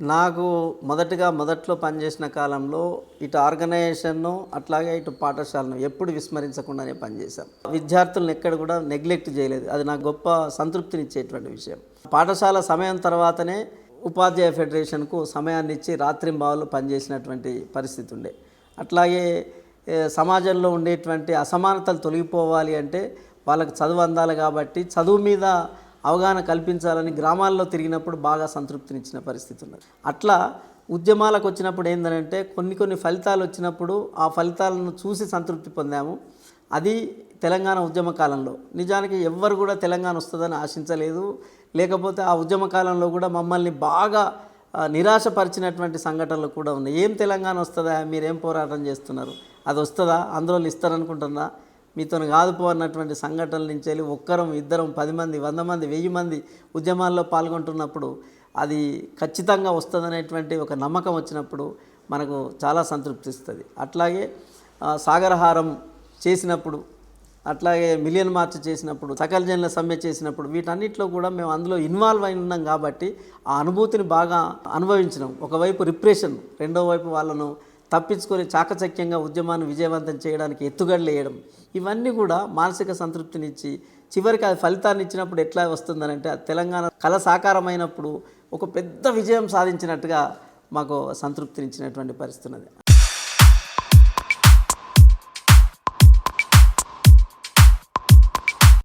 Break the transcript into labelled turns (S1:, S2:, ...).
S1: నాకు మొదటగా మొదట్లో పనిచేసిన కాలంలో ఇటు ఆర్గనైజేషన్ను అట్లాగే ఇటు పాఠశాలను ఎప్పుడు విస్మరించకుండానే పనిచేశాం విద్యార్థులను ఎక్కడ కూడా నెగ్లెక్ట్ చేయలేదు. అది నాకు గొప్ప సంతృప్తినిచ్చేటువంటి విషయం. పాఠశాల సమయం తర్వాతనే ఉపాధ్యాయ ఫెడరేషన్కు సమయాన్ని ఇచ్చి రాత్రింబావులు పనిచేసినటువంటి పరిస్థితి ఉండే. అట్లాగే సమాజంలో ఉండేటువంటి అసమానతలు తొలగిపోవాలి అంటే వాళ్ళకి చదువు అందాలి కాబట్టి చదువు మీద అవగాహన కల్పించాలని గ్రామాల్లో తిరిగినప్పుడు బాగా సంతృప్తినిచ్చిన పరిస్థితి ఉన్నది. అట్లా ఉద్యమాలకు వచ్చినప్పుడు ఏంటంటే కొన్ని కొన్ని ఫలితాలు వచ్చినప్పుడు ఆ ఫలితాలను చూసి సంతృప్తి పొందాము. అది తెలంగాణ ఉద్యమ కాలంలో. నిజానికి ఎవ్వరు కూడా తెలంగాణ వస్తుందని ఆశించలేదు. లేకపోతే ఆ ఉద్యమ కాలంలో కూడా మమ్మల్ని బాగా నిరాశపరిచినటువంటి సంఘటనలు కూడా ఉన్నాయి. ఏం తెలంగాణ వస్తుందా? మీరేం పోరాటం చేస్తున్నారు? అది వస్తుందా? అందులో ఇస్తారనుకుంటుందా మీతో కాదు పో అన్నటువంటి సంఘటనల నుంచి వెళ్ళి ఒక్కరం ఇద్దరం పది మంది వంద మంది వెయ్యి మంది ఉద్యమాల్లో పాల్గొంటున్నప్పుడు అది ఖచ్చితంగా వస్తుందనేటువంటి ఒక నమ్మకం వచ్చినప్పుడు మనకు చాలా సంతృప్తిస్తుంది. అట్లాగే సాగరహారం చేసినప్పుడు అట్లాగే మిలియన్ మార్చ్ చేసినప్పుడు సకల జనుల సమ్మె చేసినప్పుడు వీటన్నిటిలో కూడా మేము అందులో ఇన్వాల్వ్ అయి ఉన్నాం కాబట్టి ఆ అనుభూతిని బాగా అనుభవించినాం. ఒకవైపు రిప్రెషన్ రెండో వైపు వాళ్ళను తప్పించుకొని చాకచక్యంగా ఉద్యమాన్ని విజయవంతం చేయడానికి ఎత్తుగడలు వేయడం ఇవన్నీ కూడా మానసిక సంతృప్తినిచ్చి చివరికి అది ఫలితాన్ని ఇచ్చినప్పుడు ఎట్లా వస్తుందనంటే తెలంగాణ కళ సాకారమైనప్పుడు ఒక పెద్ద విజయం సాధించినట్టుగా మాకు సంతృప్తినిచ్చినటువంటి పరిస్థితున్నది